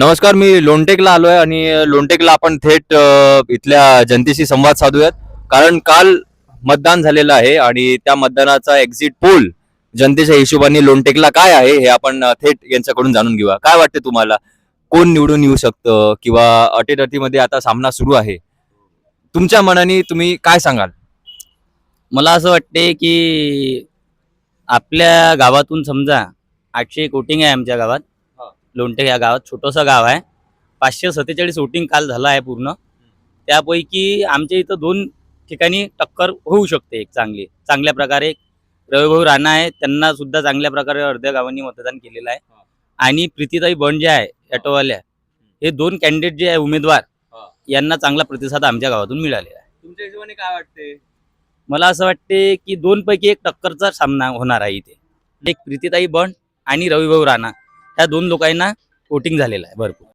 नमस्कार मी लोणटेकला आलो आहे आणि लोणटेकला आपण थेट इथल्या जनतेशी संवाद साधूयात. कारण काल मतदान झालेलं आहे आणि त्या मतदानाचा एक्झिट पोल जनतेच्या हिशोबाने लोणटेकला काय आहे हे आपण थेट यांच्याकडून जाणून घेऊया. काय वाटते तुम्हाला? कोण निवडून येऊ शकतं किंवा अटीतटीमध्ये आता सामना सुरू आहे? तुमच्या मनाने तुम्ही काय सांगाल? मला असं वाटते की आपल्या गावातून समजा आठशे कोटिंग आहे आमच्या गावात. लोणटेक या गावात छोटंसं गाव आहे. पाचशे सत्तेचाळीस वोटिंग काल झालं आहे पूर्ण. त्यापैकी आमच्या इथं दोन ठिकाणी टक्कर होऊ शकते एक चांगली. चांगल्या प्रकारे रविभाऊ राणा आहे त्यांना सुद्धा चांगल्या प्रकारे अर्ध्या गावांनी मतदान केलेलं आहे. आणि प्रीतीताई बंड जे आहे ऑटोवाल्या हे दोन कॅन्डिडेट जे आहे उमेदवार. यांना चांगला प्रतिसाद आमच्या गावातून मिळालेला आहे. तुमच्या हिशोबाने काय वाटते? मला असं वाटते की दोन पैकी एक टक्करचा सामना होणार आहे इथे. एक प्रीतीताई बंड आणि रविभाऊ राणा. ह्या दोन लोकांना वोटिंग झालेलं आहे भरपूर.